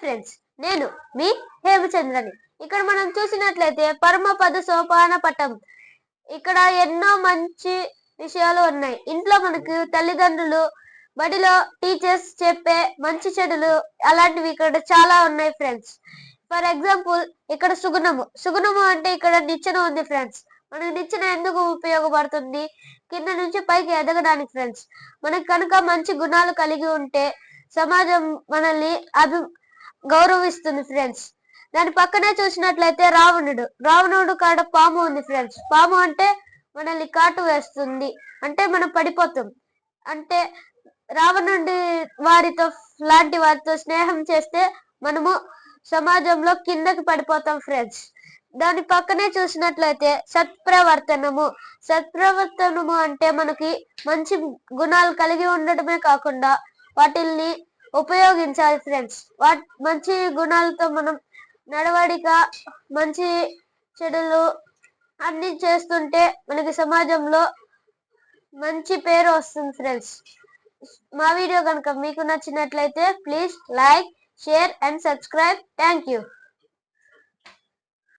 Friends నేను మీ హేమచంద్రని. ఇక్కడ మనం చూసినట్లయితే పరమపద సోపాన పటం. ఇక్కడ ఎన్నో మంచి విషయాలు ఉన్నాయి. ఇంట్లో మనకు తల్లిదండ్రులు బడిలో టీచర్స్ చెప్పే మంచి చెడులు అలాంటివి ఇక్కడ చాలా ఉన్నాయి ఫ్రెండ్స్ ఫర్ ఎగ్జాంపుల్ ఇక్కడ సుగుణము. సుగుణము అంటే ఇక్కడ నిచ్చెన ఉంది ఫ్రెండ్స్ మనకి నిచ్చెన ఎందుకు ఉపయోగపడుతుంది? కింద నుంచి పైకి ఎదగడానికి ఫ్రెండ్స్ మనకి కనుక మంచి గుణాలు కలిగి ఉంటే సమాజం మనల్ని అభి గౌరవిస్తుంది ఫ్రెండ్స్ దాని పక్కనే చూసినట్లయితే రావణుడు. రావణుడు కాడ పాము ఉంది ఫ్రెండ్స్ పాము అంటే మనల్ని కాటు వేస్తుంది. అంటే మనం పడిపోతాం. అంటే రావణుడి వారితో లాంటి వారితో స్నేహం చేస్తే మనము సమాజంలో కిందకి పడిపోతాం ఫ్రెండ్స్ దాని పక్కనే చూసినట్లయితే సత్ప్రవర్తనము. సత్ప్రవర్తనము అంటే మనకి మంచి గుణాలు కలిగి ఉండటమే కాకుండా వాటిల్ని ఉపయోగించాలి ఫ్రెండ్స్ వాట్ మంచి గుణాలతో మనం నడవడిక మంచి చెడులు అన్ని చేస్తుంటే మనకి సమాజంలో మంచి పేరు వస్తుంది ఫ్రెండ్స్. మా వీడియో కనుక మీకు నచ్చినట్లయితే please like share and subscribe. Thank you.